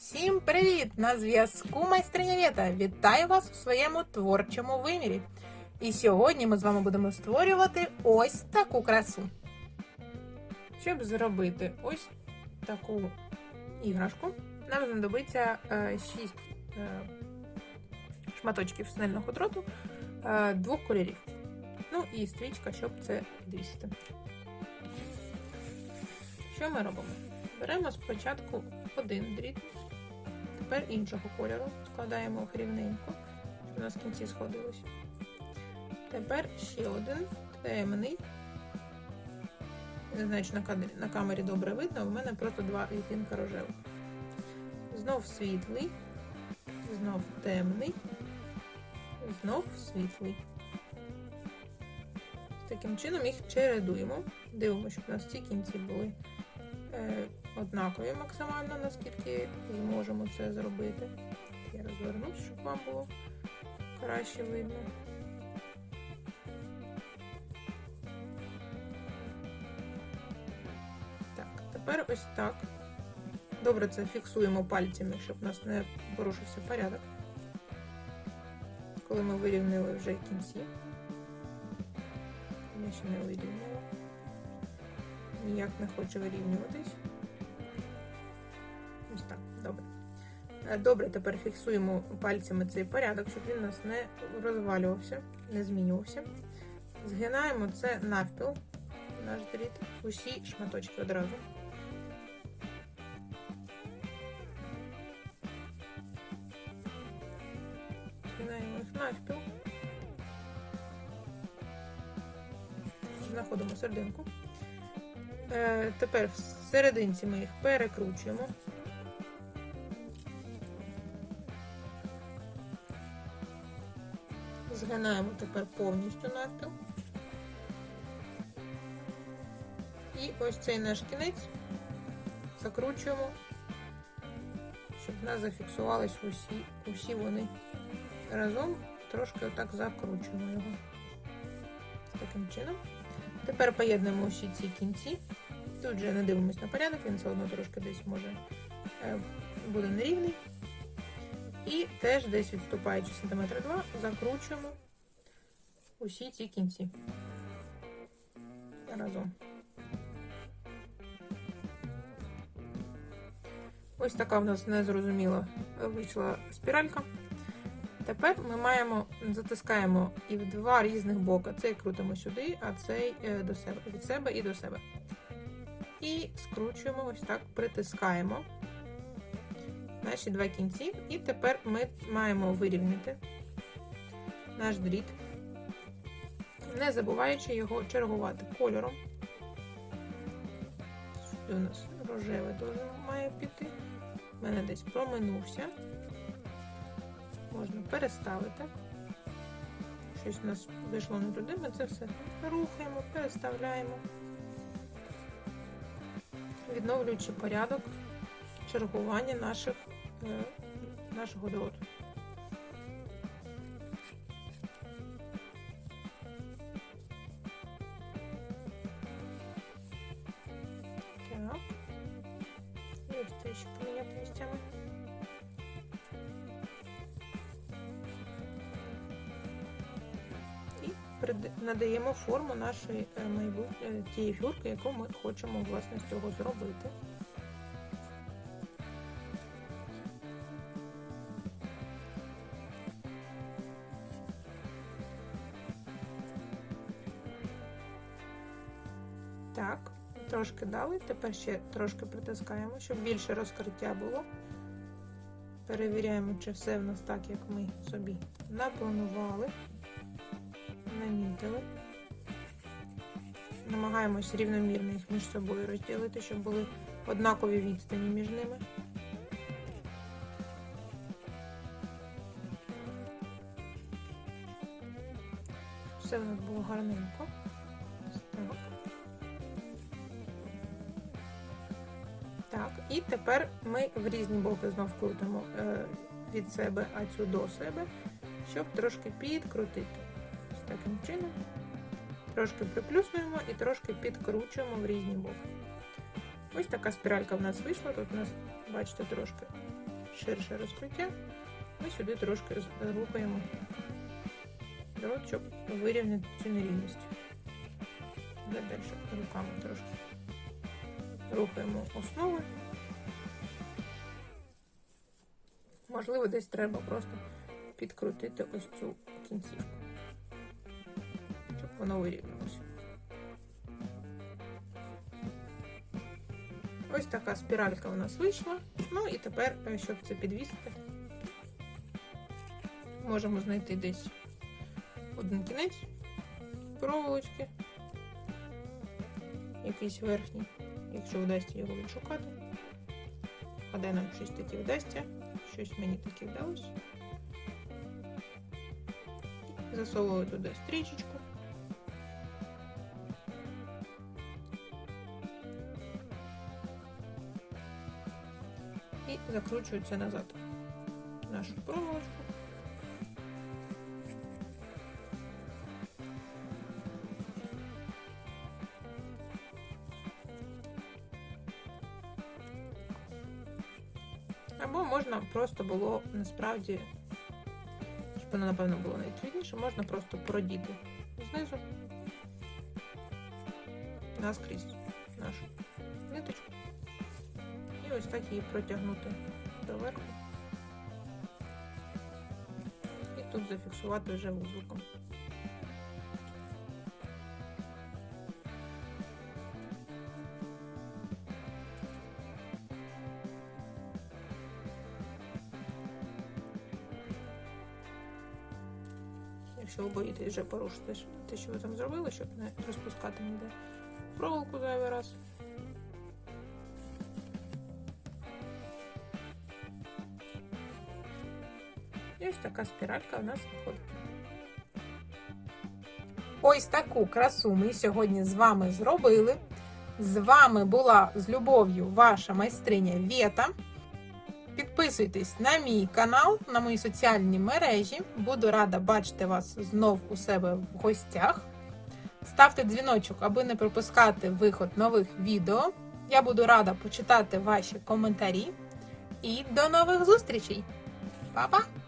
Всім привіт! На зв'язку майстриня Вєта. Вітаю вас у своєму творчому вимірі. І сьогодні ми з вами будемо створювати ось таку красу. Щоб зробити ось таку іграшку, нам знадобиться 6 шматочків снельного дроту е, двох кольорів. Ну і стрічка, щоб це відвісити. Що ми робимо? Беремо спочатку один дріт, тепер іншого кольору, складаємо їх рівненько, щоб у нас кінці сходилось. Тепер ще один темний. Не знаю, чи на, кадрі, на камері добре видно, у мене просто два відтінка рожевих. Знов світлий, знов темний, знов світлий. Таким чином їх чередуємо. Дивимося, щоб у нас ці кінці були однакові максимально, наскільки зможемо це зробити. Я розвернусь, щоб вам було краще видно. Так, тепер ось так. Добре це фіксуємо пальцями, щоб у нас не порушився порядок. Коли ми вирівнили вже кінці. Я ще не вирівняла. Ніяк не хоче вирівнюватись. Ось так, добре. Е, Добре, тепер фіксуємо пальцями цей порядок, щоб він у нас не розвалювався, не змінювався. Згинаємо це навпіл, наш дріт, усі шматочки одразу. Згинаємо їх навпіл. Знаходимо серединку. Е, тепер в серединці ми їх перекручуємо. Згинаємо тепер повністю навпіл. І ось цей наш кінець закручуємо, щоб в нас зафіксувались усі, усі вони разом. Трошки отак закручуємо його. Таким чином. Тепер поєднуємо усі ці кінці. Тут вже не дивимось на порядок, він все одно трошки десь може е, буде нерівний. І теж десь відступаючи сантиметра 2, закручуємо усі ці кінці разом. Ось така в нас незрозуміла вийшла спіралька. Тепер ми маємо, затискаємо і в два різних боки. Цей крутимо сюди, а цей е, до себе, від себе і до себе. І скручуємо, ось так, притискаємо наші два кінці. І тепер ми маємо вирівняти наш дріт, не забуваючи його чергувати кольором. Сюди у нас рожевий теж має піти. У мене десь проминувся можна переставити. Щось у нас вийшло не туди, ми це все рухаємо, переставляємо, відновлюючи порядок чергування наших, е, нашого дроту. Надаємо форму нашої майбутньої тієї фігурки, яку ми хочемо власне з цього зробити. Так, трошки дали, тепер ще трошки притискаємо, щоб більше розкриття було. Перевіряємо, чи все в нас так, як ми собі напланували намітили. Намагаємось рівномірно їх між собою розділити, щоб були однакові відстані між ними. Все в нас було гарненько. Так. І тепер ми в різні боки знов крутимо е, від себе, а цю до себе, щоб трошки підкрутити таким чином. Трошки приплюснуємо і трошки підкручуємо в різні боки. Ось така спіралька в нас вийшла. Тут у нас, бачите, трошки ширше розкриття, ми сюди трошки рухаємо щоб вирівняти цю нерівність. Далі руками трошки рухаємо основи. Можливо, десь треба просто підкрутити ось цю кінцівку, воно вирівнялося. Ось така спіралька у нас вийшла. Ну і тепер, е, щоб це підвісити, можемо знайти десь один кінець проволочки, якийсь верхній, якщо вдасться його відшукати. А де нам щось таке вдасться, щось мені таке вдалося. Засовую туди стрічечку. І закручую це назад. Нашу проволочку. Або можна просто було насправді, щоб воно, напевно, було найцвітніше, можна просто продіти знизу наскрізь нашу ниточку. Ось так її протягнути доверху. І тут зафіксувати вже вузликом. Якщо ви боїтесь вже порушити те, що ви там зробили, щоб не розпускати ніде проволоку зайвий раз. Така спіралька у нас виходить. Ось таку красу ми сьогодні з вами зробили. З вами була з любов'ю ваша майстриня Вєта. Підписуйтесь на мій канал, на мої соціальні мережі. Буду рада бачити вас знов у себе в гостях. Ставте дзвіночок, аби не пропускати виход нових відео. Я буду рада почитати ваші коментарі. І до нових зустрічей! Па-па!